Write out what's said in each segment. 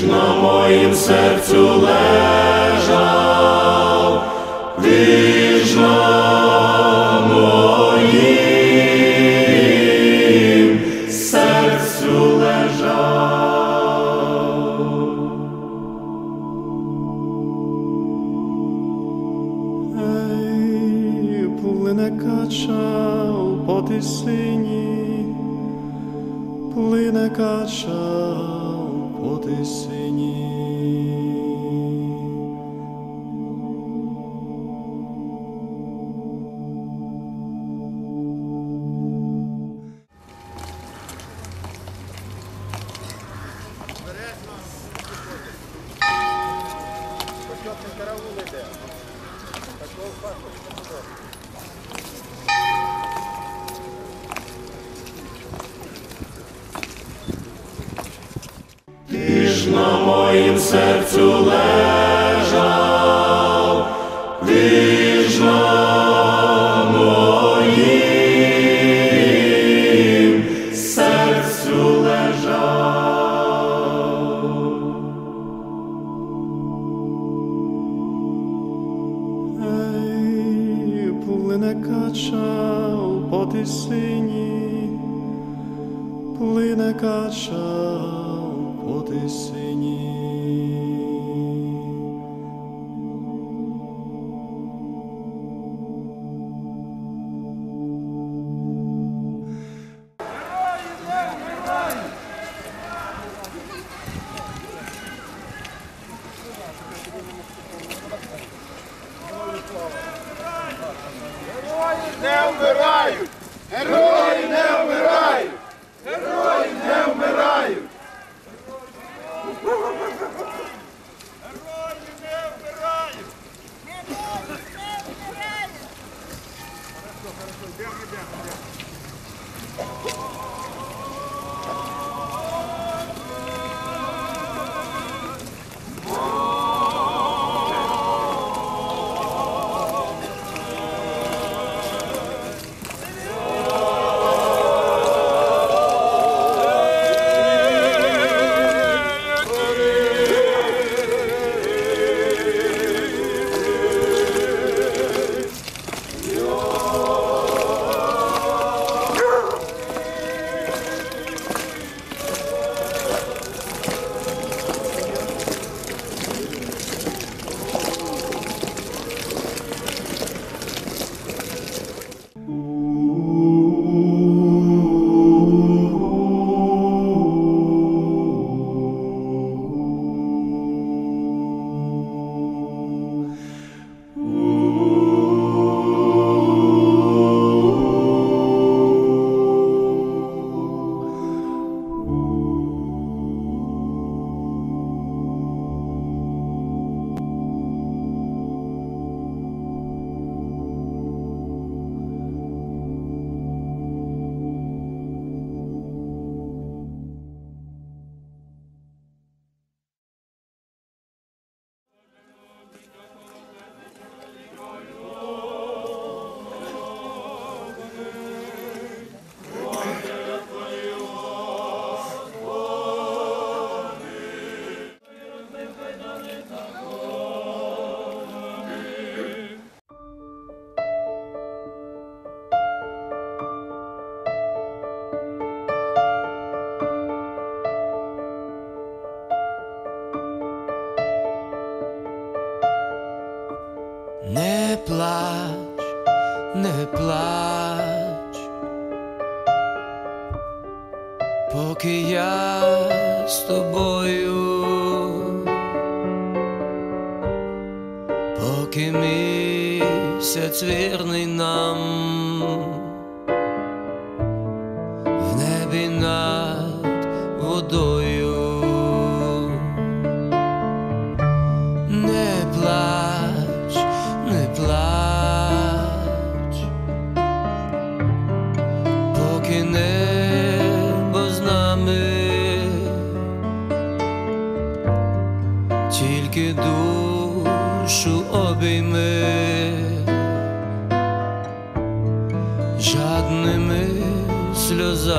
ж на моїм серцю лежав, ти ж на моїм серцю лежав. Ей, плине кача по тисині, плине кача по тисині. Ти ж на моїм серцю лежав, ти ж на моїм серцю лежав. Ей, плине кача по тисині, плине кача по тисині. не вмирають! Герої Я з тобою, поки місяць вірний нам.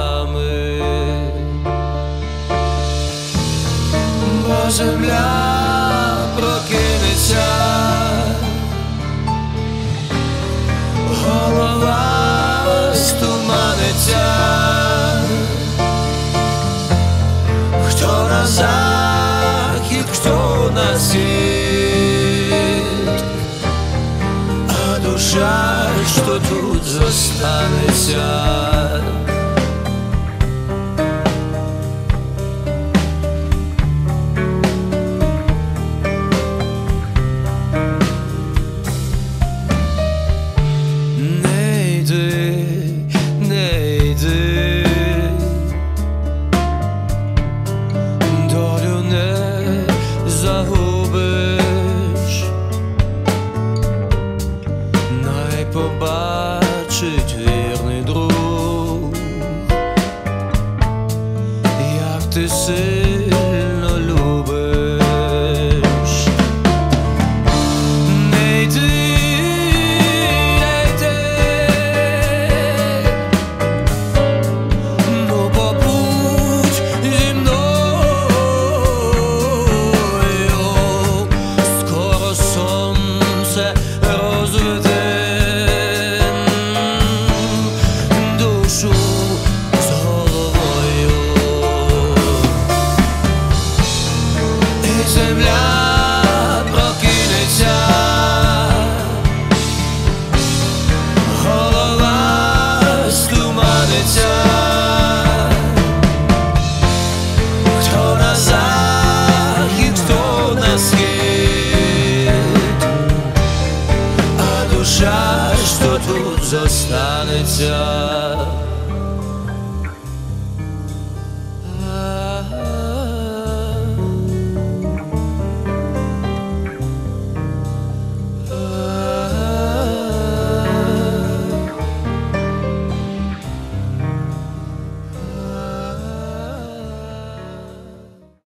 нами, бо земля прокинеться, голова стуманиться, хто на захід, хто на схід, а душа, що тут зостанеться. say